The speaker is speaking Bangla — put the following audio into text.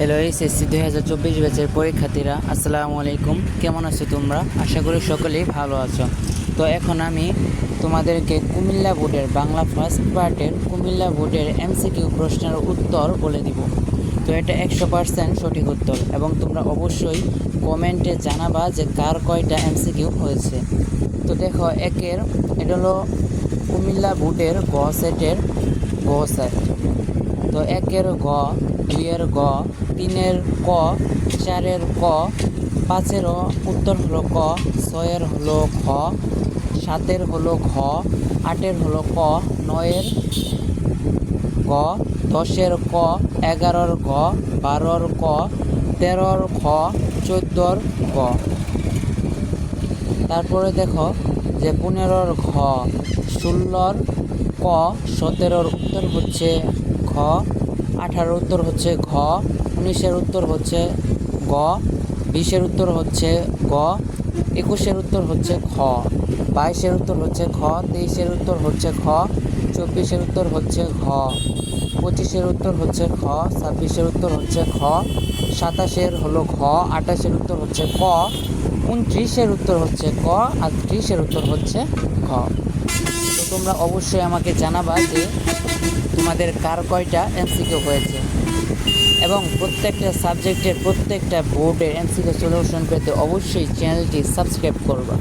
হ্যালো এসএসসি দুই হাজার চব্বিশ ব্যাচের পরীক্ষার্থীরা, আসসালামু আলাইকুম। কেমন আছো তোমরা? আশা করি সকলেই ভালো আছো। তো এখন আমি তোমাদেরকে কুমিল্লা বোর্ডের বাংলা ফার্স্ট পার্টের কুমিল্লা বোর্ডের এমসিকিউ প্রশ্নের উত্তর বলে দিব। তো এটা একশো পার্সেন্ট সঠিক উত্তর এবং তোমরা অবশ্যই কমেন্টে জানাবা যে কার কয়টা এমসিকিউ হয়েছে। তো দেখো, একের, এটা হলো কুমিল্লা বোর্ডের গ সেটের গ সেট তো একের গ, দুইয়ের গ, তিনের ক, চারের ক পাঁচেরও উত্তর হলো ক, ছয়ের হলো খ, সাতের হলো ঘ, আটের হলো ক, নয়ের গ, দশের ক, এগারোর গ, বারোর ক, তেরোর খ, চোদ্দোর গ। তারপরে দেখো যে পনেরোর ঘ ষোলোর ক, সতেরোর উত্তর হচ্ছে ঘ আঠারোর উত্তর হচ্ছে ঘ উনিশের উত্তর হচ্ছে গ বিশের উত্তর হচ্ছে গ একুশের উত্তর হচ্ছে খ বাইশের উত্তর হচ্ছে খ তেইশের উত্তর হচ্ছে খ চব্বিশের উত্তর হচ্ছে ঘ পঁচিশের উত্তর হচ্ছে খ ছাব্বিশের উত্তর হচ্ছে খ সাতাশের হলো ঘ আঠাশের উত্তর হচ্ছে ক উনত্রিশের উত্তর হচ্ছে ক আর ত্রিশের উত্তর হচ্ছে তো তোমরা অবশ্যই আমাকে জানাবা যে তোমাদের কার কয়টা এমসিকিউ হয়েছে। এবং প্রত্যেকটা সাবজেক্টের প্রত্যেকটা বোর্ডের এমসিকিউ সলিউশন পেতে অবশ্যই চ্যানেলটি সাবস্ক্রাইব করবা।